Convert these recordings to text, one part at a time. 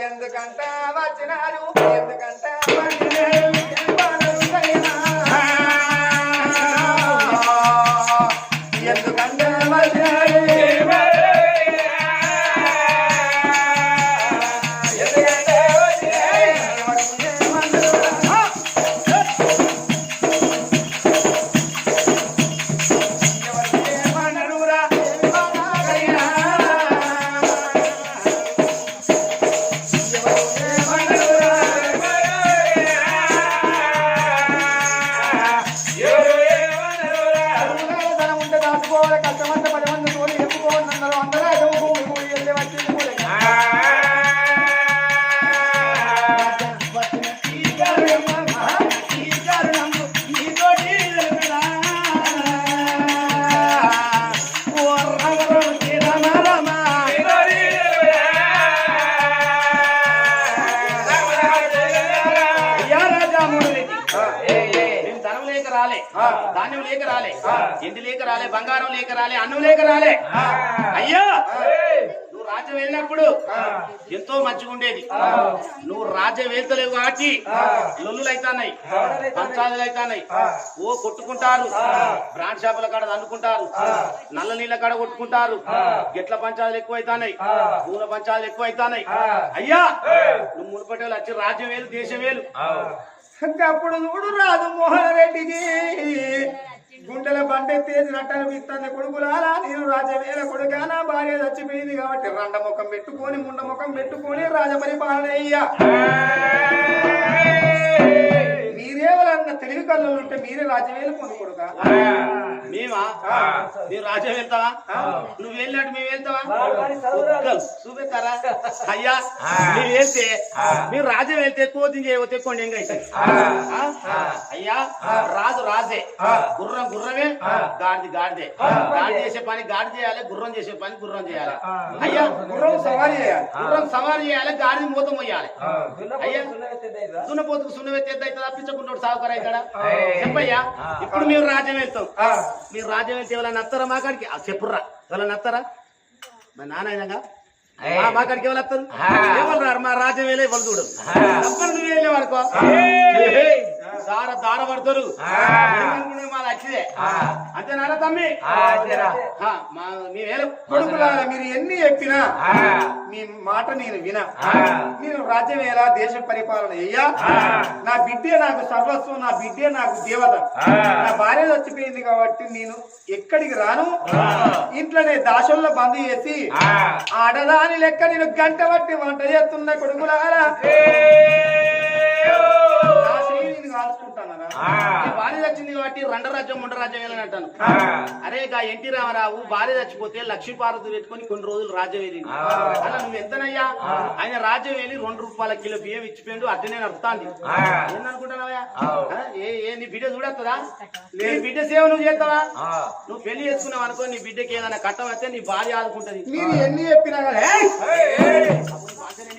ఎందుకంట వచ్చినారు? ఎందుకంట రాలే బంగారం లేక రాలే అన్నం లేక రాలే. అయ్యా! నువ్వు రాజ్యం వెళ్ళినప్పుడు ఎంతో మంచిగా ఉండేది. నువ్వు రాజ్యం వెళ్తలేవు కాబట్టి లొల్లులు అవుతున్నాయి పంచాదులు అవుతున్నాయి ఓ కొట్టుకుంటారు బ్రాండ్ షాపుల కాడ అనుకుంటారు నల్ల నీళ్ళ కాడ కొట్టుకుంటారు గిట్ల పంచాదులు ఎక్కువ అవుతున్నాయి పూల పంచాదులు ఎక్కువ అవుతున్నాయి అయ్యా! నువ్వు మునుపటి వచ్చి రాజ్యం వేలు దేశం వేలు. అప్పుడు చూడు రాదు మోహన్ రెడ్డికి. గుండెల బండే తేజ్ అనిపిస్తుంది కొడుకులారా? నేను రాజవేల కొడుకా నా భార్య చచ్చిపోయింది కాబట్టి రండ ముఖం పెట్టుకొని ముండ ముఖం పెట్టుకొని రాజపరిపాలన అయ్యా. మీరేవరన్న తెలివి కళ్ళు ఉంటే మీరే రాజవేలు పొందు కొడుకా మేమా? మీరు రాజ్యం వెళ్తావా? నువ్వు వెళ్ళినట్టు మేము వెళ్తావా? చూపెట్టారా అయ్యా మీరు వెళ్తే మీరు రాజ్యం వెళ్తే కోతి చేయబోతే కొన్ని ఎంగ? అయ్యా రాజు రాజే. గుర్రం గుర్రమే గాడిది గాడిదే. గాడి చేసే పని గాడి చేయాలి గుర్రం చేసే పని గుర్రం చేయాలి. అయ్యా గుర్రం సవారీ చేయాలి. గుర్రం సవారీ చేయాలి గాడిది మూత మొయ్యాలి అయ్యా దున్నపోతుకు సున్నవెత్తి ఎద్దు అవుతుందా పిచ్చకుంటోడు సాగుకర అవుతాడా? చెప్పయ్యా ఇప్పుడు మీరు రాజ్యం వెళ్తాం. మీరు రాజ్యం వెళ్తే ఎవరైనా నత్తరా మా కాడికి? చెప్పుర్రా. ఎవరైనా నత్తరా? మా నాన్న మా మా కాడికి ఎవరు వస్తారు ఎవరు రారు? మా రాజ్యం వెళ్ళే ఎవరు చూడు తప్పని నువ్వు వెళ్ళే వరకు దార పడతారు అంతేనా తమ్మి? కొడుకులారా మీరు ఎన్ని చెప్పినా మీ మాట నేను వినా. నేను రాజ్యమేళ దేశ పరిపాలన అయ్యా నా బిడ్డే నాకు సర్వస్వం నా బిడ్డే నాకు దేవత. నా భార్య చచ్చిపోయింది కాబట్టి నేను ఎక్కడికి రాను? ఇంట్లోనే దాసంలో బంద్ చేసి ఆడదాని లెక్క నేను గంట బట్టి వంట చేస్తున్న కొడుకులారా. ఉంటానన్నా భార్య చచ్చింది కాబట్టి రెండ రాజ్యం ముండ రాజ్యం వెళ్ళని అంటాను అరే గా ఎన్టీ రామారావు భార్య చచ్చిపోతే లక్ష్మీపార్వతి పెట్టుకొని కొన్ని రోజులు రాజ్యం వెళ్ళింది అలా నువ్వు ఎంతనయ్యా? ఆయన రాజ్యం వెళ్ళి రెండు రూపాయల కిలో బియ్యం ఇచ్చిపోయిండు అట్లనే నడుస్తాంది ఏందనుకుంటున్నావా ఆ? ఏ ఏ నీ బిడ్డ చూడొస్తుందా నీ బిడ్డ సేవ నువ్వు చేస్తావా నువ్వు పెళ్ళి చేసుకున్నావు అనుకో నీ బిడ్డకి ఏదైనా కట్టం అయితే నీ భార్య ఆదుకుంటది. మీరు ఎన్ని చెప్పినా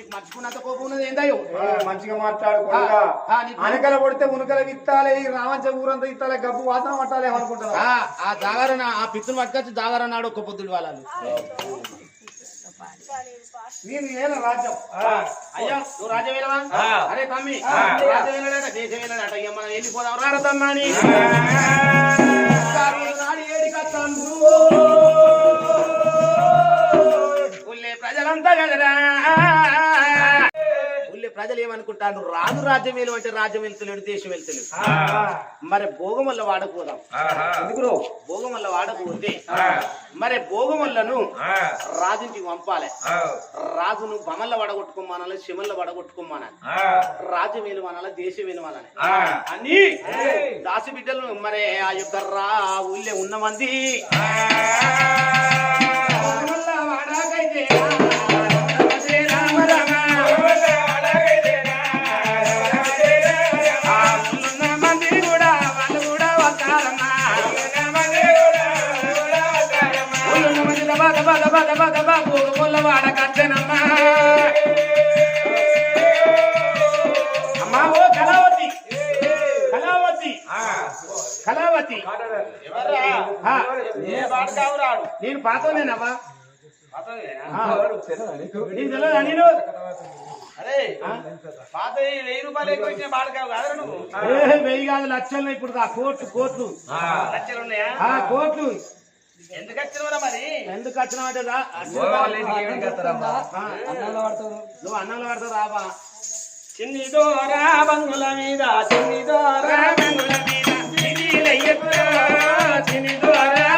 మర్చిపోయినంత కోపం ఉన్నది ఏందయ్యో? మంచిగా నీకు- అనకల కొడితే మునకల విత్తాలే ఈ రామంచ ఊరంతా ఇత్తాలే గబ్బు వాసన పట్టాలి ఆ ఆ జాగరణ ఆ పిత్తుని పట్టుకొచ్చి జాగరణ నాడు ఒక్క పొద్దుడు వాళ్ళు నేను ఏల రాజ్యం. అయ్యా నువ్వు రాజా వేలవా అరే తమ్మి రాజా వేలడట దేశ వేలడట ఇక మనం వెళ్ళిపోదాం రారా తమ్మని ప్రజలంతా కదరా. ఊళ్ళే ప్రజలు ఏమనుకుంటారు? రాజు రాజ్యం వేలు అంటే రాజ్యం వెళ్తలేడు దేశం వెళ్తలేడు మరి భోగం వల్ల వాడకపోదాం ఎందుకు భోగం వల్ల వాడకపోతే మరి భోగం వల్లను రాజుకి పంపాలి. రాజును బమల్ల వడగొట్టుకోమానాలి శిమల్ల వడగొట్టుకోమానాలి. రాజు వేలుమానాలి దేశం వేలుమానాలి అని దాసి బిడ్డలు మరి ఆ యొక్క రా ఊళ్ళే ఉన్న మంది వాడకైతే నేను పాతోనేనమ్మా ఆ. నీకు? తెలియదా నేను అరే పాత ఈ వెయ్యి కాదు లక్షలు ఇప్పుడు ఆ కోట్లు కోట్లు. లక్షలు ఉన్నాయా? ఆ కోట్లు. ఎందుకు వచ్చినవరా మరి? ఎందుకు వచ్చినావంటే రా ఆ, నువ్వు అన్నంలో పడతావు రాబా చిన్ని దోరా బంగుల మీద చిన్ని దోరా బంగుల మీద. చిన్నీలయ్యకురా, చిన్ని ద్వారా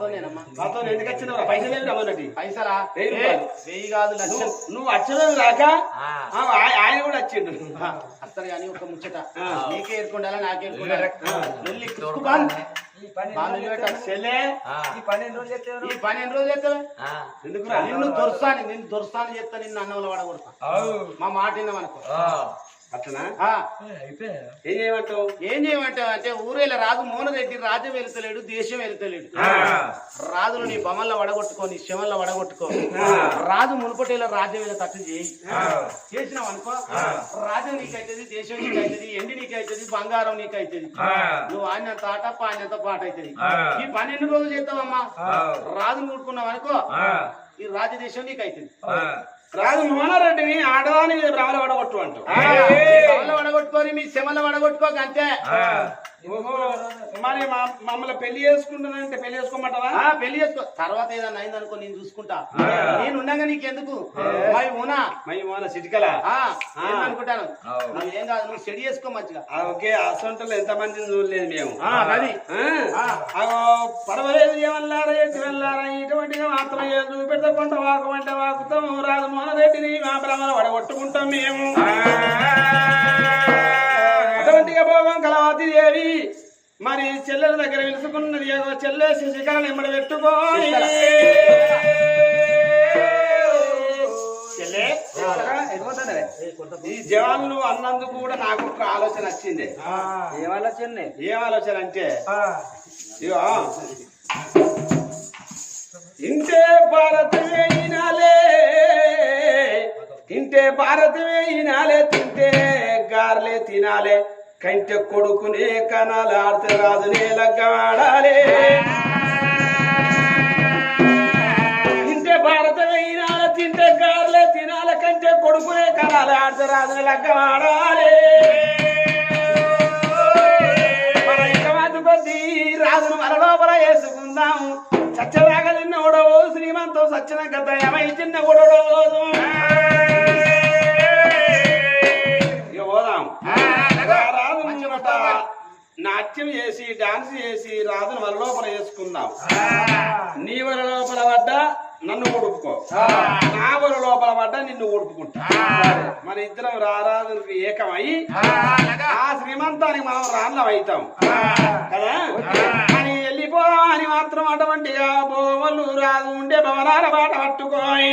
నీ పాతోనేనమ్మా నాతో ఎందుకు వచ్చినవరా పైసలు ఏమి రమ్మన్నటి పైసలా? వెయ్యి ఏయ్, రూపాయలు. వెయ్యి కాదు లక్షలు నువ్వు వచ్చినది రాక ఆయన కూడా వచ్చిండు. అత్తరు కానీ ఒక ముచ్చట. నీకే ఏరుకుండాలా నాకే ఏరుకుండాలా? నిన్ను దొరసాని నిన్ను దొరసాని చేస్తా నిన్ను అన్నంలో పడగొడతా మా మాట విన్నామనుకో అట్లనా? ఏం చేయమంటావు? ఏం చేయమంటావు అంటే ఊరేల రాజు మోహనరెడ్డి రాజ్యం వెళ్తలేడు దేశం వెళ్తలేడు రాజులు నీ బొమ్మల్లో వడగొట్టుకో నీ శవంలో వడగొట్టుకో. రాజు మునుపటేల రాజ్యం వెళ్ళ తట్టు చేయి. చేసినావు అనుకో. రాజ్యం నీకైతుంది దేశం నీకైతుంది ఎండి నీకైతుంది బంగారం నీకైతుంది. నువ్వు ఆడినంత ఆట పాడినంత పాట అవుతుంది ఈ పన్నెండు రోజులు చేస్తావమ్మా? రాజును కూడుకున్నావు అనుకో. ఈ రాజదేశం నీకైతుంది. రాజు మోహనారెడ్డిని ఆడదాని మీద భ్రమల పడగొట్టు అంటావు. బొమ్మలో వడగొట్టుకొని మీ శమలో వడగొట్టుకోక అంతే. మరి మా మమ్మల్ని పెళ్ళి చేసుకుంటానంటే పెళ్ళి చేసుకోమంటావా? ఆ పెళ్ళి చేసుకో. తర్వాత ఏదన్నా అయిందనుకో నేను చూసుకుంటా. నేను ఉండగా నీకెందుకు? మరి ఉనా మై మోహన సిటికల నువ్వు ఏం కాదు నువ్వు సెడి చేసుకో మంచిగా. ఓకే అసంటలు ఎంత మందిని చూడలేదు మేము. ఆ, అది. ఆ? అగో, పడవలేదు ఏమల్లారా ఎట్టి వెళ్ళారా ఇటువంటిగా మాత్రం ఏం చూపెడితే కొంట వాకు వంట వాకుతాం రాజమోహన్ రెడ్డిని మా భ్రమలు వడగొట్టుకుంటాం మేము. భోగం కలవాతి దేవి. మరి చెల్లెల దగ్గర వెలుసుకున్నది ఏదో చెల్లె శశికళను ఎమ్మడి పెట్టుకోని చెల్లె ఈ జవాన్లు అన్నందుకు కూడా నాకు ఒక ఆలోచన వచ్చింది. ఏమాలోచన ఏం ఆలోచన అంటే ఇగో ఇంటే భారతమే ఈనాలే. ఇంటే భారతమే ఈనాలే తింటే గార్లే తినాలే. కంటే కొడుకునే కనాలు ఆడితే రాజునే లగ్గవాడాలే. తింటే భారత ఈనాలే తింటే గార్లే తినాల కంటే కొడుకునే కనాలు ఆడితే రాజునే లగ్గవాడాలే. మన ఇష్టమాత కొద్దీ రాజును మన లోపల వేసుకుందాము. చచ్చదాగా నిన్న ఉడవు శ్రీమంతం సచ్చిన గత ఏమై చిన్న నాట్యం చేసి డాన్స్ చేసి రాజును మన లోపల వేసుకుందాం నీ వల లోపల పడ్డ నన్ను ఉడుపుకో నా వల లోపల పడ్డ నిన్ను ఉడుపుకుంటా మన ఇద్దరం రారాజునికి ఏకమై ఆ శ్రీమంతానికి మనం రాళ్ళం అవుతాం కదా? అని వెళ్ళిపోదాం అని మాత్రం అటువంటిగా బొమ్మలు రాజు ఉండే భవనాల బాట పట్టుకొని.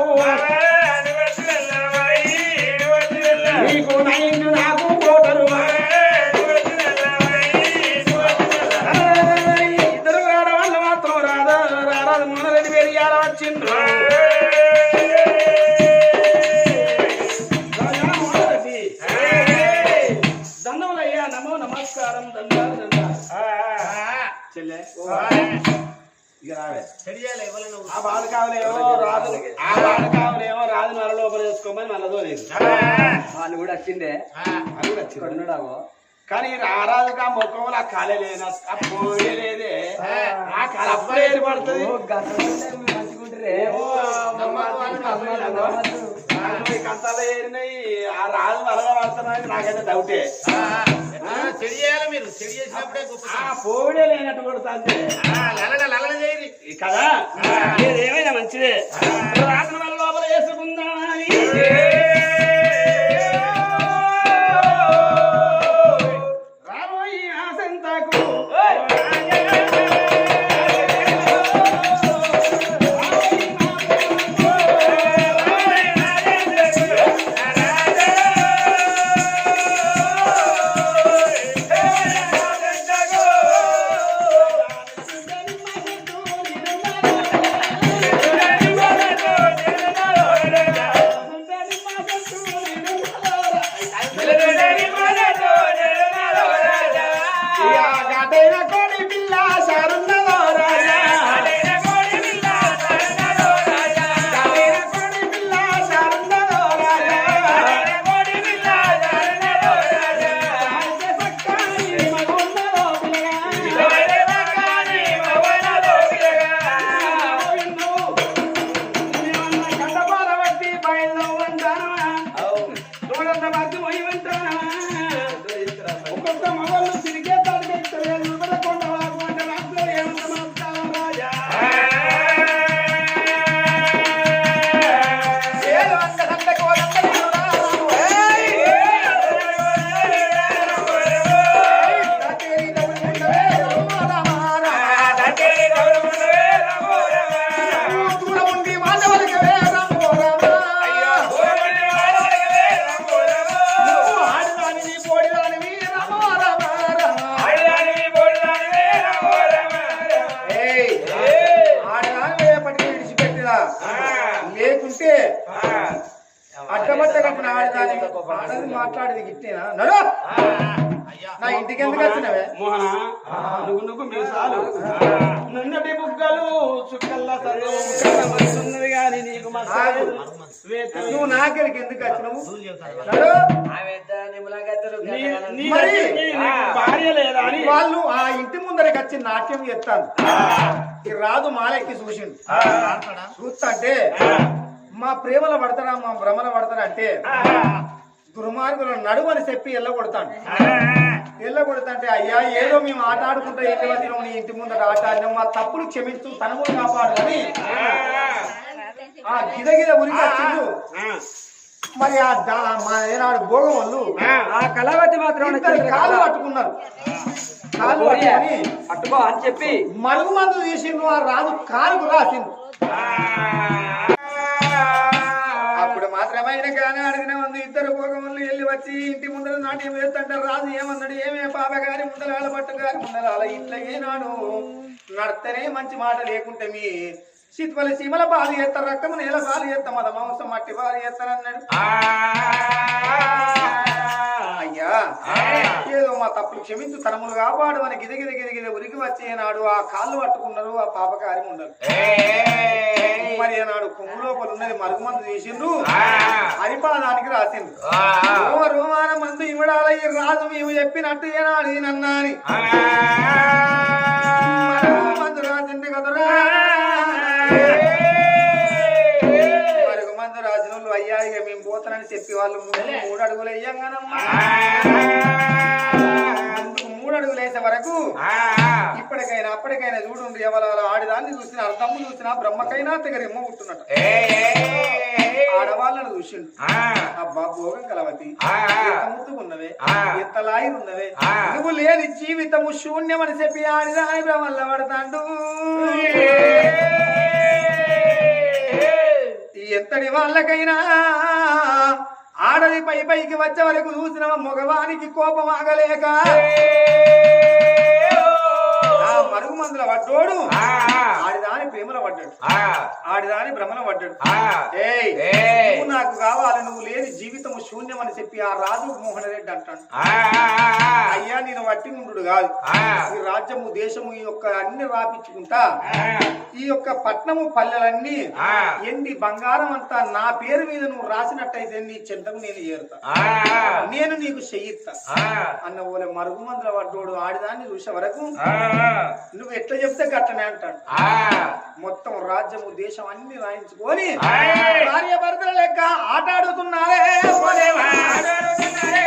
బ్రాండ్ షాపు నీకు నైన్ నాకు కోటరు ఇద్దరు రావడం మాత్రం రాదా రారాదు దండములయ్యా నమో నమస్కారం దండాలు చెల్లె ఇక రావే ఆ రాదు ఆ మన వాళ్ళు కూడా వచ్చిండే. కూడా కానీ రారాజుగా ముఖంలో ఆ కాలే ఆ పోయే లేదే. ఆ. కాల అప్పుడే ఏర్పడుతుంది కంతాలు ఏరినాయి. ఆ రాజు నాకైతే డౌటే చెడి చేయాలి మీరు. చెడి చేసినప్పుడే గొప్ప ఆ పోడే లేనట్టు కొడుతుంది. కదా ఏదేమైనా మంచిదే. రాజు వల్ల లోపల వేసుకుందామని ಬೆಳಗಡೆ ಬಿಲ್ಲ వాళ్ళు ఆ ఇంటి ముందరికి వచ్చి నాట్యం చేస్తాను. ఈ రాజు మాలెక్కి చూసిండు. చూస్తా మా ప్రేమలో పడతారా మా భ్రమల పడతారా అంటే దుర్మార్గులు నడుమని చెప్పి ఎల్ల కొడతాను ఎల్ల కొడతాంటే అయ్యా ఏదో మేము ఆట ఆడుకుంటా ఇంటి వచ్చినాం నీ ఇంటి ముందర ఆట ఆడినాం మా తప్పులు క్షమించు తనములు కాపాడు అని ఆ. గిదగిద ఉరికి వచ్చిండు మరి ఆ ఏనాడు భోగం వాళ్ళు ఆ. కళావతి మాత్రం కాళ్ళు పట్టుకున్నారు. పట్టుకొని పట్టుకో అని చెప్పి మరుగు మందు తీసిండు ఆ రాజు కాలుకు రాసిండు. అప్పుడు మాత్రమైన కానీ అడిగిన మంది ఇద్దరు భోగములు వెళ్ళి వచ్చి ఇంటి ముందర నాట్యం వేస్తుంటే రాజు ఏమన్నాడు? ఏమే పాప గారి ముందరాల పట్టు గారి ముందరాల ఇట్లా ఏనాడు నడతనే మంచి మాట లేకుంటే మీ శీతవల సీమల బాలు చేస్తారు రక్తము నేల బాలు చేస్తాం మద మాంసం మట్టి బాలు చేస్తారన్నాడు అయ్యా. ఏదో మా తప్పులు క్షమించు తనములు కాపాడు అని గిద గిద గిద గిద ఉరికి వచ్చేనాడు ఆ కాళ్ళు పట్టుకున్నారు ఆ పాపకారి ఉండరు మరి ఏనాడు కొమ్ము లోపల ఉన్నది మరుగుమందు చేసిండ్రు హరిపాదానికి రాసిండ్రు. రోమ రోమాన మందు ఇవిడాల ఈ రాజు మేము చెప్పినట్టు ఏనాడు ఈయనన్నాని మరుగుమందు రాసింది కదరా. అయ్యా ఇక మేము పోతానని చెప్పి వాళ్ళు మూడు అడుగులు అయ్యంగానమ్మా మూడు అడుగులు వేసే వరకు ఇప్పటికైనా అప్పటికైనా చూడండి ఎవరు ఆడిదాన్ని చూసిన అర్థమ్ము చూసిన బ్రహ్మకైనా తెగరెమ్మ పుట్టున్నట్టు ఆడవాళ్ళను చూసిండు అబ్బా భోగం కలవతి. ముద్దుకున్నవే ఎంత లాయి ఉన్నవే నువ్వు లేని జీవితము శూన్యమని చెప్పి ఆడిదాని బ్రహ్మల్ల పడతాండు. ఎంతటి వాళ్ళకైనా. ఆడది పై పైకి వచ్చే వరకు చూసిన మగవానికి కోపం ఆగలేక. ఆ మరుగు మందుల పడ్డోడు ఆడిదాని ప్రేమలో పడ్డాడు ఆడిదాని భ్రమలో పడ్డాడు నువ్వు నాకు కావాలి నువ్వు లేని జీవితం శూన్యం అని చెప్పి ఆ రాజు మోహన్ రెడ్డి అంటాడు. అయ్యా నేను వట్టి ఉండు కాదు. ఈ రాజ్యము దేశము ఈ యొక్క అన్ని రాపించుకుంటా. ఈ యొక్క పట్నము పల్లెలన్నీ ఎండి బంగారం అంతా నా పేరు మీద నువ్వు రాసినట్టయితే నీ చెంతకు నేను ఏరుతా. నేను నీకు చెయ్యిస్తా అన్న ఓలే మరుగు మందుల పడ్డోడు ఆడిదాన్ని చూసే వరకు నువ్వు ఎట్లా చెప్తే గట్టనే అంటాడు. మొత్తం రాజ్యము దేశం అన్ని రాయించుకొని భార్య భర్తల లెక్క ఆట ఆడుతున్నారే ఓ దేవా. ఆడుతున్నారే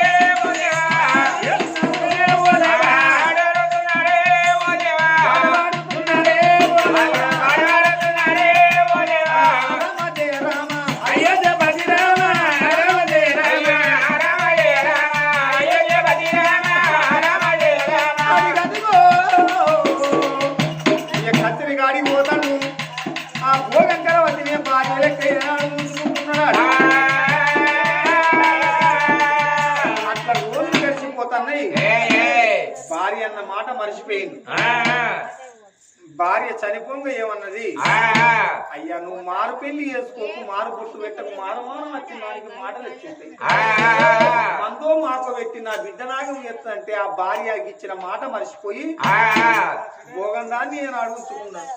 భార్య అన్న మాట మర్చిపోయింది. భార్య చనిపోంగ ఏమన్నది? అయ్యా నువ్వు మారు పెళ్ళి చేసుకోకు మారు బొట్టు పెట్టకు మారు మానం వచ్చి దానికి మాటలు వచ్చింటాయి మందో మాకు పెట్టి నా బిడ్డ నాగం ఎత్తంటే ఆ భార్యకి ఇచ్చిన మాట మర్చిపోయి భోగం దాన్ని నేను అడుగుతున్నాను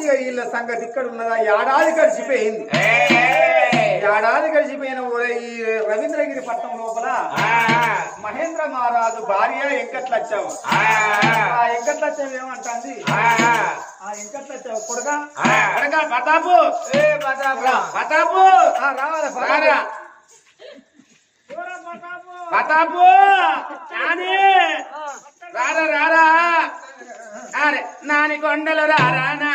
ఇక వీళ్ళ సంగతి ఇక్కడ ఉన్నదా ఏడాది గడిచిపోయింది. ఏడాది గడిచిపోయిన ఊరే ఈ రవీంద్రగిరి పట్టణం లోపల మహేంద్ర మహారాజు భార్య వెంకట్లచ్చావు ఆ వెంకట్లచ్చావు ఏమంటాంది? ఆ వెంకట్లచ్చావు కొడుక? కొడకా, ప్రతాపు ఏ ప్రతాప ప్రతాపు రావాలి రారా. నాని. రారా రారా. అరే నాని కొండలు రారా నా.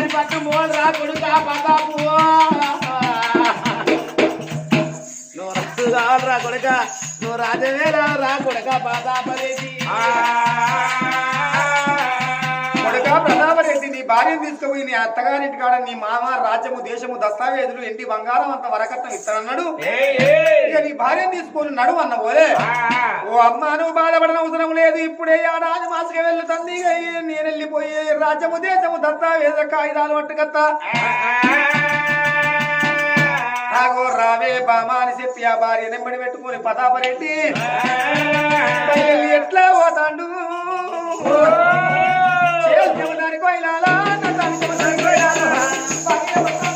మీ అత్తగారి పక్కన రా కొడుక ప్రతాపు నువ్వు కొడక నువ్వు రాజవే రా కొడక ప్రతాపరెడ్డి ప్రతాపరెడ్డి నీ భార్యను తీసుకుపోయి నీ అత్తగారింటి కాడ నీ మామ రాజ్యము దేశము దస్తావేజులు ఇంటి బంగారం అంత వరకట్నం ఇస్తానన్నాడు? ఇక నీ భార్యను తీసుకొని నడు అన్న పోలే ఓ అమ్మ నువ్వు బాధపడన అవసరం లేదు. ఇప్పుడే ఏడాది మాసకి వెళ్తుంది ఇక ఈ నేను వెళ్ళిపోయి రాజ్యము దేశము దస్తావేజ కాగితాలు పట్టుకత్తా. నాగో రావే బామా అని చెప్పి ఆ భార్య నెమ్మడి పెట్టుకొని ప్రతాపరెడ్డి బయలు ఎట్లా పోతాండు? చేతి ఉన్నానికి పోయినాలా, నన్నానికి ఉన్నానికి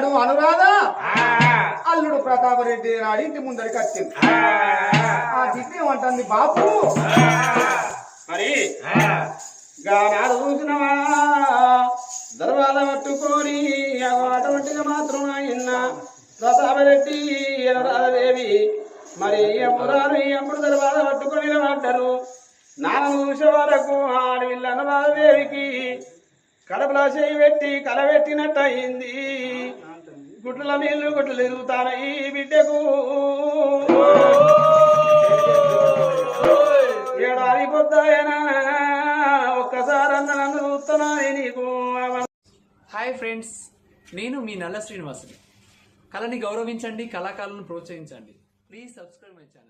ఏనాడు అనురాధ. అల్లుడు ప్రతాపరెడ్డి నాడు ఇంటి ముందరికి వచ్చింది. ఆ. బిడ్డ ఏమంటుంది బాపు? మరి? గానాడు చూసినవా? దర్వాద పట్టుకొని అటువంటిగా మాత్రం ఆయన ప్రతాపరెడ్డి ఎనరాదేవి మరి ఎప్పుడారు ఎప్పుడు దర్వాద పట్టుకొని నిలబడ్డారు? నాన్న చూసే వరకు ఆడవిల్ల అనరాదేవికి కడపలా చేయి పెట్టి కలబెట్టినట్టు అయింది గుడ్ల నీళ్ళు గుడ్లు తిరుగుతాయి బిడ్డకు. ఏడాది పొద్దాయనా ఒక్కసారి అన్న నన్ను నీకు. హాయ్ ఫ్రెండ్స్ నేను మీ నల్ల శ్రీనివాసుని. కళని గౌరవించండి కళాకారులను ప్రోత్సహించండి. Please subscribe my channel.